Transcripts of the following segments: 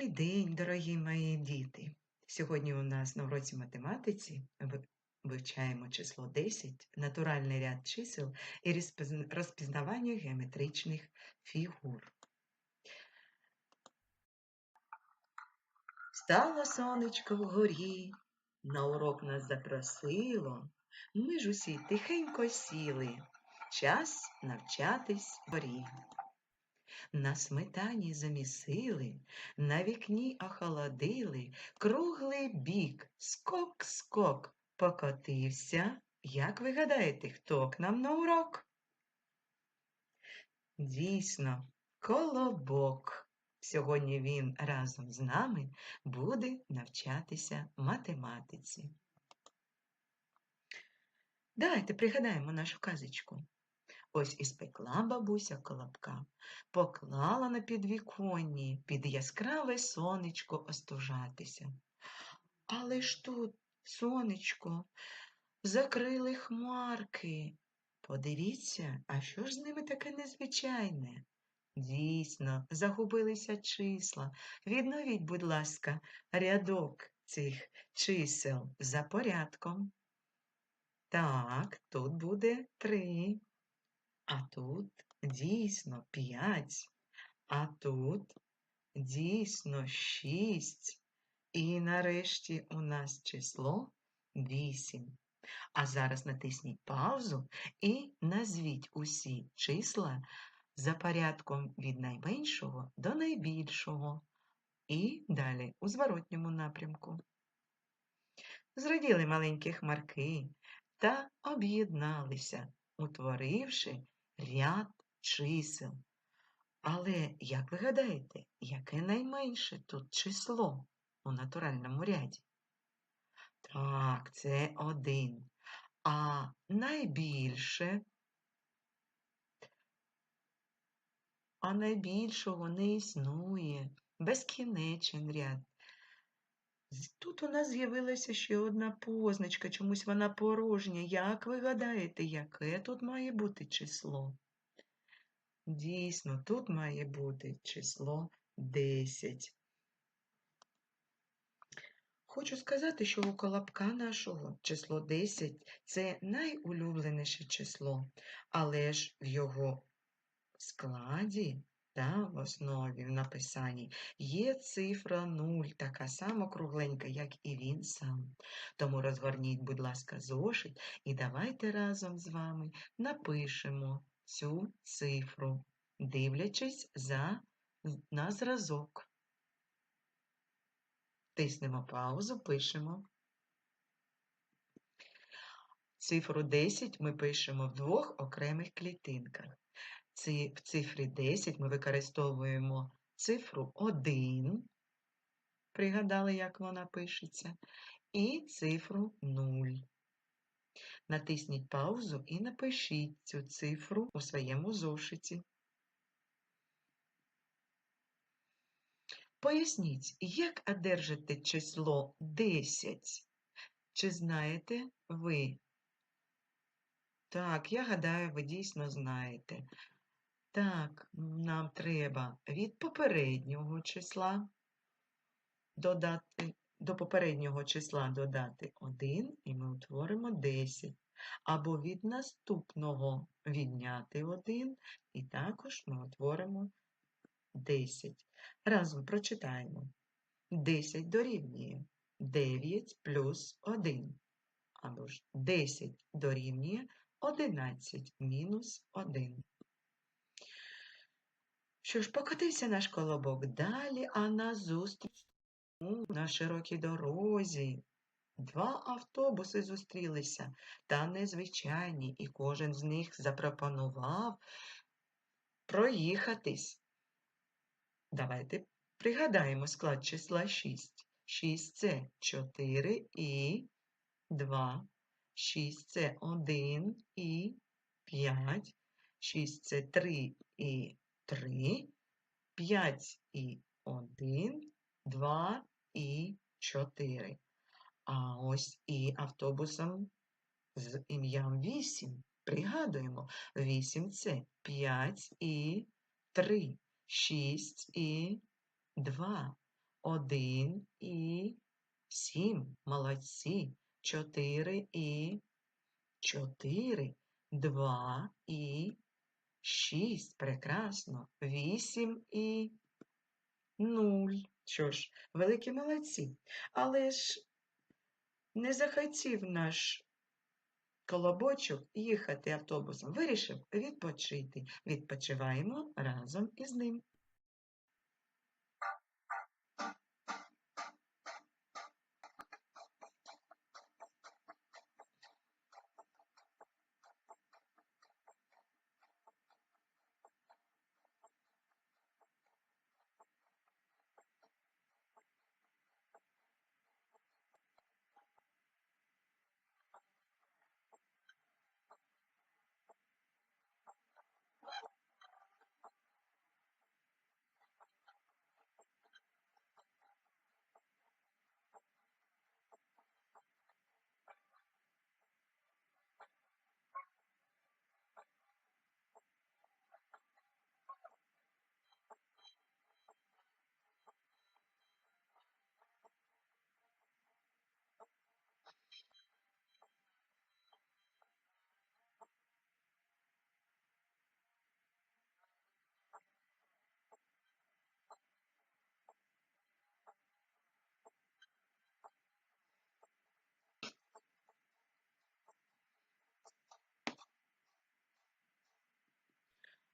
Добрий день, дорогі мої діти! Сьогодні у нас на уроці математиці вивчаємо число 10, натуральний ряд чисел і розпізнавання геометричних фігур. Стало сонечко вгорі, на урок нас запросило. Ми ж усі тихенько сіли. Час навчатись горі. На сметані замісили, на вікні охолодили, круглий бік, скок-скок, покотився. Як ви гадаєте, хто к нам на урок? Дійсно, колобок. Сьогодні він разом з нами буде навчатися математиці. Давайте пригадаємо нашу казочку. Ось і спекла бабуся колобка, поклала на підвіконні під яскраве сонечко остужатися. Але ж тут, сонечко, закрили хмарки. Подивіться, а що ж з ними таке незвичайне? Дійсно, загубилися числа. Відновіть, будь ласка, рядок цих чисел за порядком. Так, тут буде три. А тут дійсно п'ять, а тут дійсно шість. І нарешті у нас число вісім. А зараз натисніть паузу і назвіть усі числа за порядком від найменшого до найбільшого. І далі у зворотньому напрямку. Зраділи маленькі хмарки та об'єдналися, утворивши ряд чисел. Але, як ви гадаєте, яке найменше тут число у натуральному ряді? Так, це один. А найбільше, а найбільшого не існує, безкінечен ряд. Тут у нас з'явилася ще одна позначка, чомусь вона порожня. Як ви гадаєте, яке тут має бути число? Дійсно, тут має бути число 10. Хочу сказати, що у колобка нашого число 10 – це найулюбленіше число, але ж в його складі та в основі, в написанні є цифра 0, така сама кругленька, як і він сам. Тому розгорніть, будь ласка, зошит і давайте разом з вами напишемо цю цифру, дивлячись за, на зразок. Тиснемо паузу, пишемо. Цифру 10 ми пишемо в двох окремих клітинках. В цифрі 10 ми використовуємо цифру 1, пригадали, як вона пишеться, і цифру 0. Натисніть паузу і напишіть цю цифру у своєму зошиті. Поясніть, як одержати число 10? Чи знаєте ви? Так, я гадаю, ви дійсно знаєте. Так, нам треба від попереднього числа додати, до попереднього числа додати 1, і ми утворимо 10. Або від наступного відняти 1, і також ми утворимо 10. Разом прочитаємо. 10 дорівнює 9 плюс 1. Або ж 10 дорівнює 11 мінус 1. Що ж, покотився наш колобок далі, а назустріч на широкій дорозі. Два автобуси зустрілися, та незвичайні, і кожен з них запропонував проїхатись. Давайте пригадаємо склад числа 6. 6 це 4 і 2. 6 це 1 і 5. 6 це 3 і 3. 5 і 1, 2 і 4. А ось і автобусом з ім'ям 8. Пригадуємо, 8 це 5 і 3, 6 і 2, один і сім. Молодці. Чотири і чотири. Два і шість. Прекрасно. Вісім і нуль. Що ж, великі молодці. Але ж не захотів наш колобочок їхати автобусом. Вирішив відпочити. Відпочиваємо разом із ним.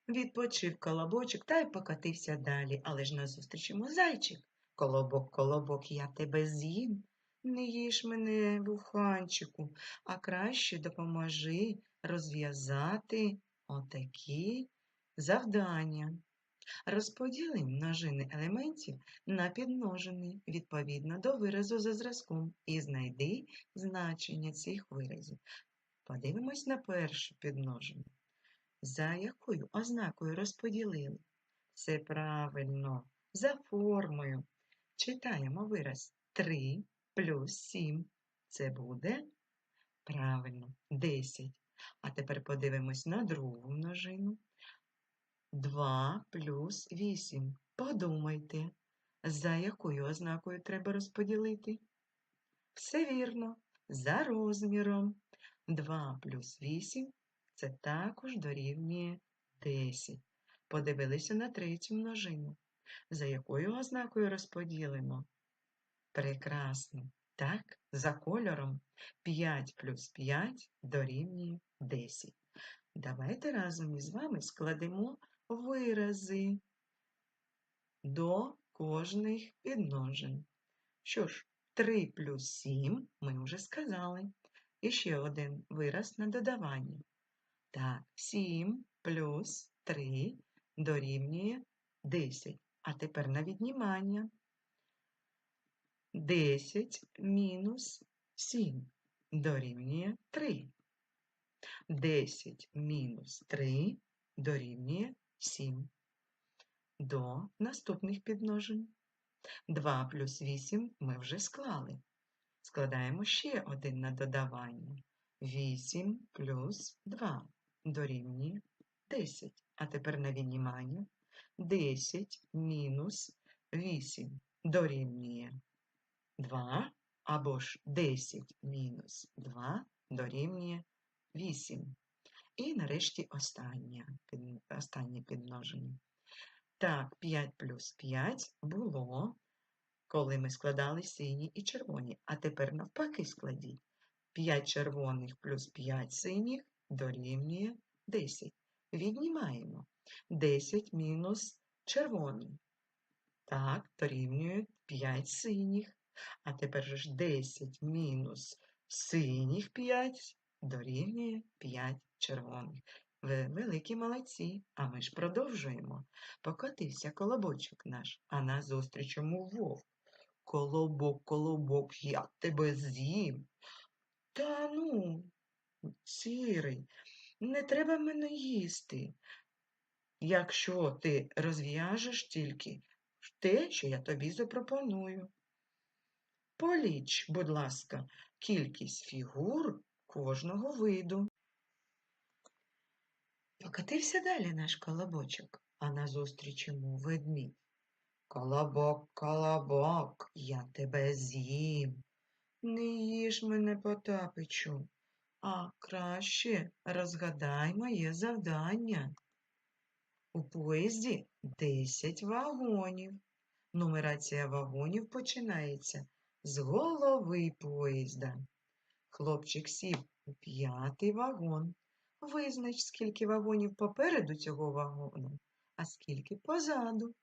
Відпочив колобочок та й покотився далі, але ж назустріч йому зайчик. Колобок, колобок, я тебе з'їм. Не їж мене, буханчику, а краще допоможи розв'язати отакі завдання. Розподіли множини елементів на підмножини відповідно до виразу за зразком і знайди значення цих виразів. Подивимось на першу підмножину. За якою ознакою розподілили? Все правильно, за формою. Читаємо вираз 3 плюс 7. Це буде правильно 10. А тепер подивимось на другу множину. 2 плюс 8. Подумайте, за якою ознакою треба розподілити? Все вірно, за розміром. 2 плюс 8 це також дорівнює 10. Подивилися на третю множину. За якою ознакою розподілимо? Прекрасно. Так, за кольором 5 плюс 5 дорівнює 10. Давайте разом із вами складемо вирази до кожних підмножин. Що ж, 3 плюс 7 ми вже сказали. І ще один вираз на додавання. Так, 7 плюс 3 дорівнює 10. А тепер на віднімання. 10 мінус 7 дорівнює 3. 10 мінус 3 дорівнює 7. До наступних підмножень. 2 плюс 8 ми вже склали. Складаємо ще один на додавання. 8 плюс 2 дорівнює 10. А тепер на віднімання 10 мінус 8 дорівнює 2, або ж 10 мінус 2 дорівнює 8. І нарешті останнє, останнє підмноження. Так, 5 плюс 5 було, коли ми складали сині і червоні. А тепер навпаки складіть. 5 червоних плюс 5 синіх дорівнює 10. Віднімаємо. 10 мінус червоний. Так, дорівнює 5 синіх. А тепер ж 10 мінус синіх 5 дорівнює 5 червоних. Ви великі молодці, а ми ж продовжуємо. Покотився колобочок наш, а назустріч йому вовк. Колобок, колобок, я тебе з'їм. Та ну, сірий, не треба мене їсти. Якщо ти розв'яжеш тільки те, що я тобі запропоную. Поліч, будь ласка, кількість фігур кожного виду. Покатився далі наш колобочок, а назустріч йому ведмідь. Колобок, колобок, я тебе з'їм. Не їж мене, Потапичу, а краще розгадай моє завдання. У поїзді 10 вагонів. Нумерація вагонів починається з голови поїзда. Хлопчик сів у п'ятий вагон. Визнач, скільки вагонів попереду цього вагону, а скільки позаду.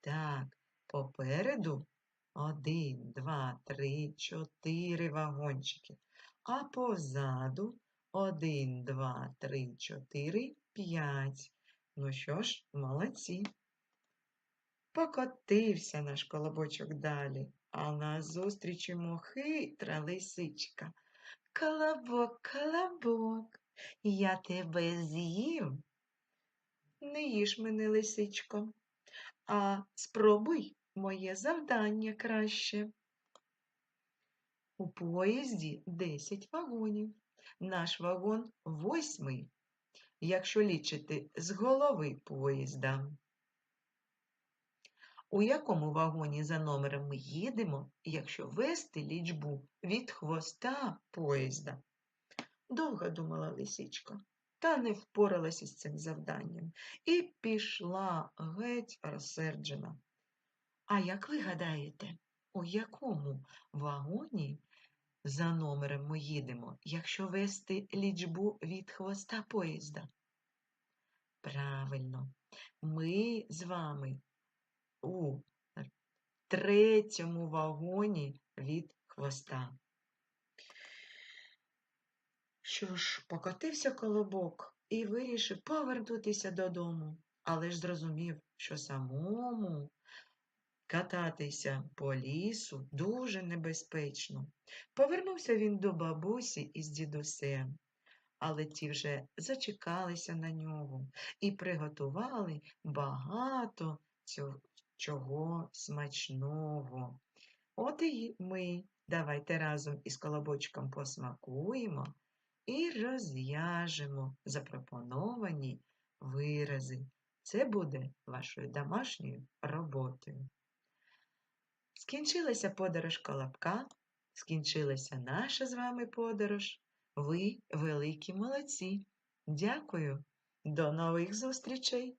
Так, попереду один, два, три, чотири вагончики, а позаду один, два, три, чотири, п'ять. Ну що ж, молодці. Покотився наш колобочок далі, а назустріч йому хитра лисичка. Колобок, колобок, я тебе з'їм. Не їж мене, лисичко, а спробуй моє завдання краще. У поїзді 10 вагонів. Наш вагон восьмий, якщо лічити з голови поїзда. У якому вагоні за номером ми їдемо, якщо вести лічбу від хвоста поїзда? Довго думала лисичка, та не впоралася з цим завданням і пішла геть розсерджена. А як ви гадаєте, у якому вагоні за номером ми їдемо, якщо вести лічбу від хвоста поїзда? Правильно, ми з вами у третьому вагоні від хвоста. Що ж, покотився колобок і вирішив повернутися додому, але ж зрозумів, що самому кататися по лісу дуже небезпечно. Повернувся він до бабусі із дідусем, але ті вже зачекалися на нього і приготували багато чого смачного. От і ми давайте разом із колобочком посмакуємо і розв'яжемо запропоновані вирази. Це буде вашою домашньою роботою. Скінчилася подорож колобка, скінчилася наша з вами подорож. Ви великі молодці. Дякую. До нових зустрічей!